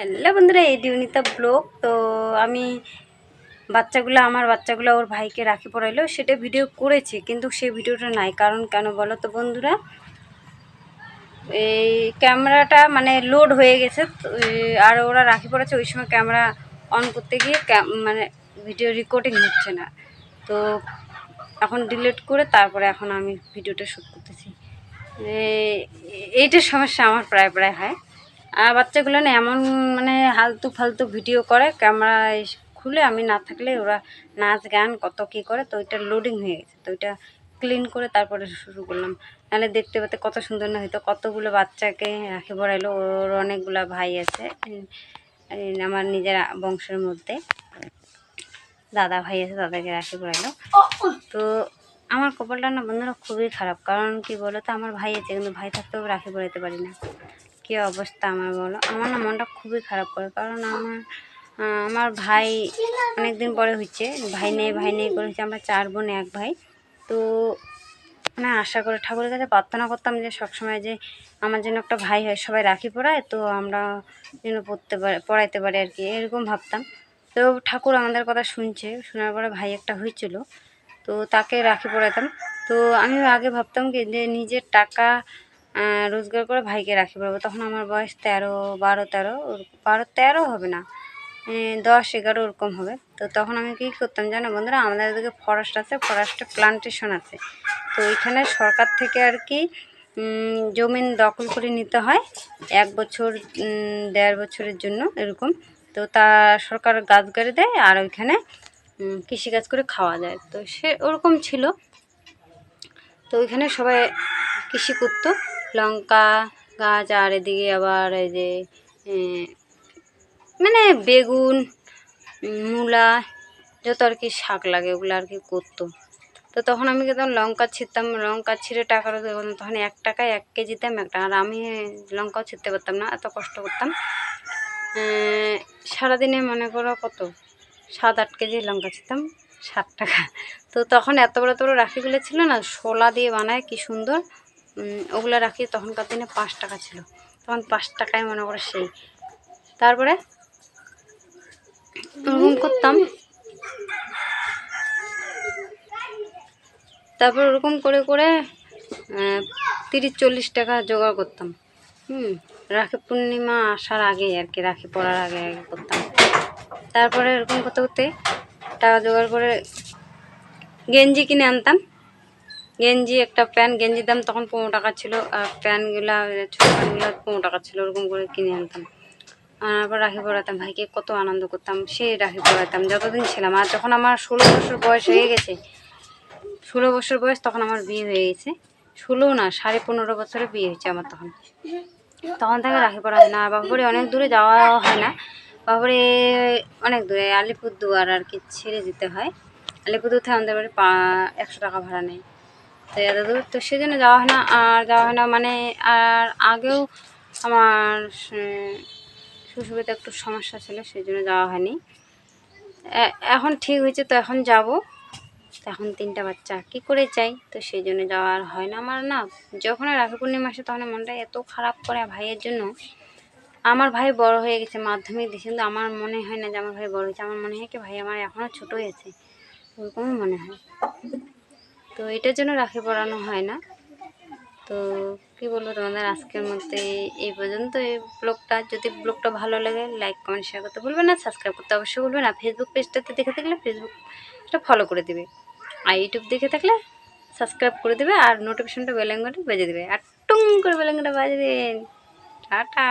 Hello বন্ধুরা এই দিউনিতা blog. তো আমি বাচ্চাগুলো, আমার বাচ্চাগুলো ওর ভাইকে রাখি পড়াইলো। সেটা ভিডিও করেছি, কিন্তু সেই ভিডিওটা নাই। কারণ কেন বলো তো বন্ধুরা? এই ক্যামেরাটা মানে লোড হয়ে গেছে আর ওরা রাখি পড়াচ্ছে, ওই সময় ক্যামেরা অন করতে গিয়ে মানে ভিডিও রেকর্ডিং হচ্ছে না। তো এখন ডিলিট করে তারপরে এখন আমি ভিডিওটা শ্যুট করতেছি। এই- এইটার সমস্যা আমার প্রায় প্রায় হয়। বাচ্চাগুলো না এমন মানে হালতু ফালতু ভিডিও করে, ক্যামেরা খুলে আমি না থাকলে ওরা নাচ গান কত কী করে, তো ওইটা লোডিং হয়ে গেছে। তো ওইটা ক্লিন করে তারপরে শুরু করলাম। নাহলে দেখতে পেতে কত সুন্দর না হইতো, কতগুলো বাচ্চাকে রাখি পড়াইলো ওর অনেকগুলো ভাই আছে আমার নিজের বংশের মধ্যে। দাদা ভাই আছে, দাদাকে রাখি পড়াইলো তো আমার কপালটা না বন্ধুরা খুবই খারাপ, কারণ কি বলো তো আমার ভাই আছে, কিন্তু ভাই থাকতেও রাখি পড়াইতে পারি না। কী অবস্থা আমার বলো? আমার না মনটা খুবই খারাপ করে, কারণ আমার আমার ভাই অনেক দিন পরে হচ্ছে, ভাই নেই ভাই নেই করে হচ্ছে আমরা চার বোন, এক ভাই। তো মানে আশা করে ঠাকুরের কাছে প্রার্থনা করতাম যে সবসময় যে আমার জন্য একটা ভাই হয়, সবাই রাখি পড়ায় তো আমরা যেন পড়তে পারে, পড়াইতে পারি আর কি, এরকম ভাবতাম। তো ঠাকুর আমাদের কথা শুনছে, শোনার পরে ভাই একটা হয়েছিল, তো তাকে রাখি পড়াতাম তো আমি আগে ভাবতাম কি যে নিজের টাকা রোজগার করে ভাইকে রাখি পড়াবো তখন আমার বয়স তেরো, বারো তেরো বারো, তেরো হবে না। দশ, এগারো ওরকম হবে। তো তখন আমি কী করতাম জানো বন্ধুরা, আমাদের এদিকে ফরেস্ট আছে ফরেস্টে প্লান্টেশন আছে। তো ওইখানে সরকার থেকে আর কি জমিন দখল করে নিতে হয় এক বছর দেড় বছরের জন্য এরকম। তো তা সরকার গাছ গাড়ি দেয় আর ওইখানে কৃষিকাজ করে খাওয়া যায়। তো সে ওরকম ছিল। তো ওইখানে সবাই কৃষি করতো। লঙ্কা গাছ, আর এদিকে আবার এই যে মানে বেগুন, মূলা, যত আর কি শাক লাগে, ওগুলো আর কি করতো। তো তখন আমি কিন্তু লঙ্কা ছিঁড়তাম, লঙ্কা ছিঁড়ে টাকা রোজগার করতাম তখন এক টাকায় এক কেজি দাম একটা, আর আমি লঙ্কাও ছিঁড়তে পারতাম না, এত কষ্ট করতাম। সারাদিনে মনে করো কত? সাত আট কেজি লঙ্কা ছিঁড়তাম ষাট টাকা। তো তখন এত বড় বড় রাখিগুলো ছিল না শোলা দিয়ে বানায়, কি সুন্দর। ওগুলো রাখি, তখনকার দিনে পাঁচ টাকা ছিল। তখন পাঁচ টাকায় মনে করে সেই। তারপরে ওরকম করতাম। তারপর ওরকম করে করে তিরিশ, চল্লিশ টাকা জোগাড় করতাম। হুম, রাখি পূর্ণিমা আসার আগে আর কি, রাখি পড়ার আগে আগে করতাম। তারপরে এরকম করতে করতে টাকা জোগাড় করে গেঞ্জি কিনে আনতাম। গেঞ্জি, একটা প্যান্ট, গেঞ্জির দাম তখন পনেরো টাকা ছিল, আর প্যান্টগুলা ছোটো প্যান্টগুলো পনেরো টাকা ছিল, ওরকম করে কিনে আনতাম। আনার পর রাখি পড়াতাম ভাইকে কত আনন্দ করতাম, সে রাখি পড়াতাম যতদিন ছিলাম। আর যখন আমার ষোলো বছর বয়স হয়ে গেছে, ষোলো বছর বয়স তখন আমার বিয়ে হয়ে গেছে। ষোলো না, সাড়ে পনেরো বছরে বিয়ে হয়েছে আমার তখন। তখন থেকে রাখি পড়া হয় না বাবারে অনেক দূরে যাওয়া হয় না। বাবারে অনেক দূরে, আলিপুরদুয়ার আর কি ছেড়ে যেতে হয়। আলিপুরদুয়ার থেকে আমাদের বাড়ি পা একশো টাকা ভাড়া নেয়। তো এত দূর? তো সেজন্য যাওয়া হয় না। আর যাওয়া হয় না মানে আর আগেও আমার শ্বশুরবাড়িতে একটু সমস্যা ছিল সেই জন্য যাওয়া হয়নি। এখন ঠিক হয়েছে, তো এখন যাব। এখন তিনটা বাচ্চা, কী করে চাই তো সেই জন্য যাওয়া আর হয় না আমার না। যখন রাখি পূর্ণিমা আসে, তখন মনটা এত খারাপ করে ভাইয়ের জন্য। আমার ভাই বড় হয়ে গেছে মাধ্যমিক দিয়েছে, কিন্তু আমার মনে হয় না যে আমার ভাই বড় হয়েছে। আমার মনে হয় কি ভাই আমার এখনও ছোটোই আছে। ওরকমই মনে হয়। তো এটার জন্য রাখি পড়ানো হয় না। তো কি বলব তোমাদের, আজকের মধ্যে এই পর্যন্ত। এই ব্লগটা, যদি ব্লগটা ভালো লাগে লাইক কমেন্ট শেয়ার করতে ভুলবেন না সাবস্ক্রাইব করতে অবশ্যই ভুলবেন না। ফেসবুক পেজটাতে দেখে থাকলে ফেসবুকটা ফলো করে দিবে। আর ইউটিউব দেখে থাকলে সাবস্ক্রাইব করে দেবে আর নোটিফিকেশনটা বেলেঙ্গনটা বেজে দেবে। আর টুং করে বেলেঙ্গনটা বাজে দিন। টাটা।